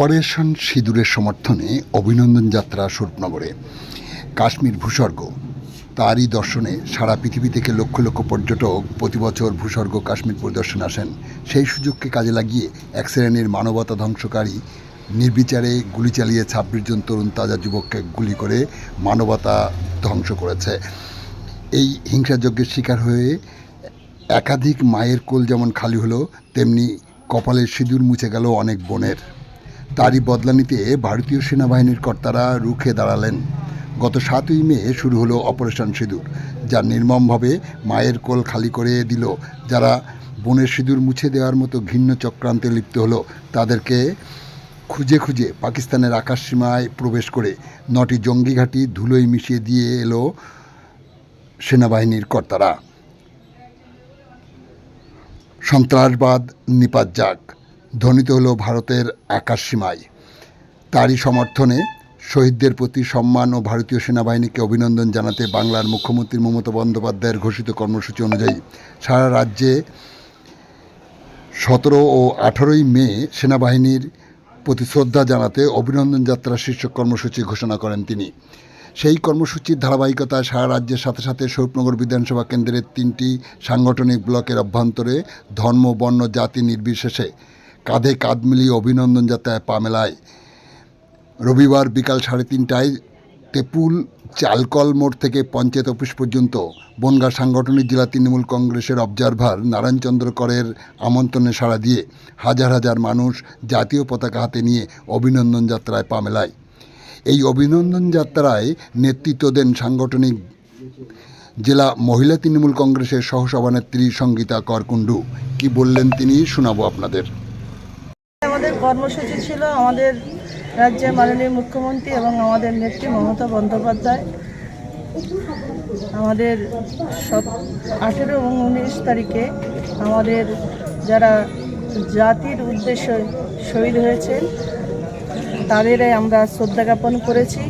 Operation সিঁদুরের সমর্থনে অভিনন্দন যাত্রা স্বরূপনগরে। কাশ্মীর ভূস্বর্গ। তারই দর্শনে সারা পৃথিবী থেকে লক্ষ লক্ষ পর্যটক প্রতি বছর ভূস্বর্গ কাশ্মীর পরিদর্শন আসেন। সেই সুযোগকে কাজে লাগিয়ে এক শ্রেণির মানবতা ধ্বংসকারী নির্বিচারে গুলি চালিয়ে ছাব্বিশ জন তরুণ তাজা যুবককে গুলি করে মানবতা ধ্বংস করেছে। এই হিংসাযজ্ঞের শিকার হয়ে একাধিক মায়ের কোল যেমন খালি হলো, তেমনি কপালের সিঁদুর মুছে গেল অনেক বোনের। তারই বদলা নিতে ভারতীয় সেনাবাহিনীর কর্তারা রুখে দাঁড়ালেন। গত সাতই মে শুরু হলো অপারেশন সিঁদুর, যা নির্মমভাবে মায়ের কোল খালি করে দিল। যারা বনের সিঁদুর মুছে দেওয়ার মতো ঘৃণ্য চক্রান্তে লিপ্ত হলো, তাদেরকে খুঁজে খুঁজে পাকিস্তানের আকাশসীমায় প্রবেশ করে নটি জঙ্গি ঘাঁটি ধুলোয় মিশিয়ে দিয়ে এলো সেনাবাহিনীর কর্তারা। সন্ত্রাসবাদ নিপাত যাক। ধ্বনিত হলো ভারতের আকাশ সীমায় তারই সমর্থনে শহীদদের প্রতি সম্মান ও ভারতীয় সেনাবাহিনীকে অভিনন্দন জানাতে বাংলার মুখ্যমন্ত্রী মমতা বন্দ্যোপাধ্যায়ের ঘোষিত কর্মসূচি অনুযায়ী সারা রাজ্যে সতেরো ও আঠারোই মে সেনাবাহিনীর প্রতি শ্রদ্ধা জানাতে অভিনন্দন যাত্রা শীর্ষক কর্মসূচি ঘোষণা করেন তিনি। সেই কর্মসূচির ধারাবাহিকতায় সারা রাজ্যের সাথে সাথে স্বরূপনগর বিধানসভা কেন্দ্রের তিনটি সাংগঠনিক ব্লকের অভ্যন্তরে ধর্ম, বর্ণ, জাতি নির্বিশেষে কাঁধে কাঁধ মিলিয়ে অভিনন্দন যাত্রায় পা মেলায় রবিবার বিকাল সাড়ে তিনটায় তেপুল চালকল মোড় থেকে পঞ্চায়েত অফিস পর্যন্ত বনগাঁ সাংগঠনিক জেলা তৃণমূল কংগ্রেসের অবজারভার নারায়ণচন্দ্র করের আমন্ত্রণে সাড়া দিয়ে হাজার হাজার মানুষ জাতীয় পতাকা হাতে নিয়ে অভিনন্দন যাত্রায় পা মেলায় এই অভিনন্দন যাত্রায় নেতৃত্ব দেন সাংগঠনিক জেলা মহিলা তৃণমূল কংগ্রেসের সহসভানেত্রী সঙ্গীতা করকুণ্ডু। কি বললেন তিনি শোনাবো আপনাদের। কর্মসূচি ছিল আমাদের রাজ্যের মাননীয় মুখ্যমন্ত্রী এবং আমাদের নেত্রী মমতা বন্দ্যোপাধ্যায়। আমাদের সব আঠেরো এবং উনিশ তারিখে আমাদের যারা জাতির উদ্দেশ্যে শহীদ হয়েছেন, তাদেরই আমরা শ্রদ্ধা জ্ঞাপন করেছি।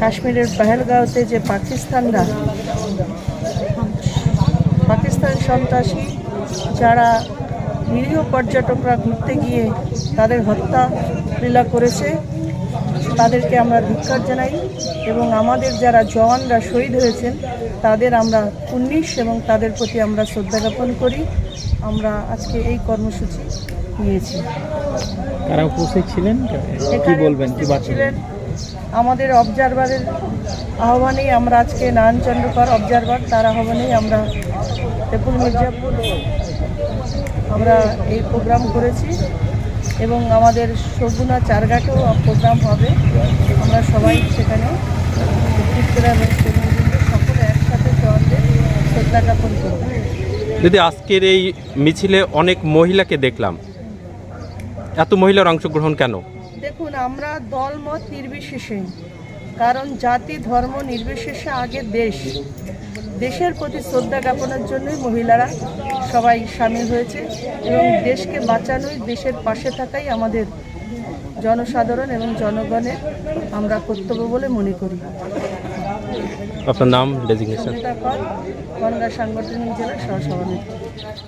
কাশ্মীরের পেহেলগাঁওতে যে পাকিস্তানরা, পাকিস্তান সন্ত্রাসী যারা নিরীহ পর্যটকরা ঘুরতে গিয়ে তাদের হত্যা লীলা করেছে। তাদেরকে আমরা ধিক্কার জানাই এবং আমাদের যারা জওয়ানরা শহীদ হয়েছেন তাদের আমরা উনিশ এবং তাদের প্রতি আমরা শ্রদ্ধা জ্ঞাপন করি। আমরা আজকে এই কর্মসূচি নিয়েছি। তারা উপস্থিত ছিলেন? কি বলবেন? কি ছিলেন আমাদের অবজারভারের আহ্বানেই আমরা আজকে নারায়ণচন্দ্র কর অবজারভার তার আহ্বানেই আমরা তেপুল মির্জাপুর আমরা এই প্রোগ্রাম করেছি এবং আমাদের সগুনা চারঘাটেও প্রোগ্রাম হবে। আমরা সবাই সেখানে সকলে একসাথে শ্রদ্ধা জ্ঞাপন করব। দিদি আজকের এই মিছিলে অনেক মহিলাকে দেখলাম। এত মহিলার অংশগ্রহণ কেন? দেখুন আমরা দলমত নির্বিশেষে কারণ জাতি ধর্ম নির্বিশেষে আগে দেশ। দেশের প্রতি শ্রদ্ধা জ্ঞাপনের জন্যই মহিলারা সবাই সামিল হয়েছে এবং দেশকে বাঁচানোই দেশের পাশে থাকাই আমাদের জনসাধারণ এবং জনগণের আমরা কর্তব্য বলে মনে করি। আপনার নাম ডেজিগনেশন সাংগঠনিক জেলার সহসভানেত্রী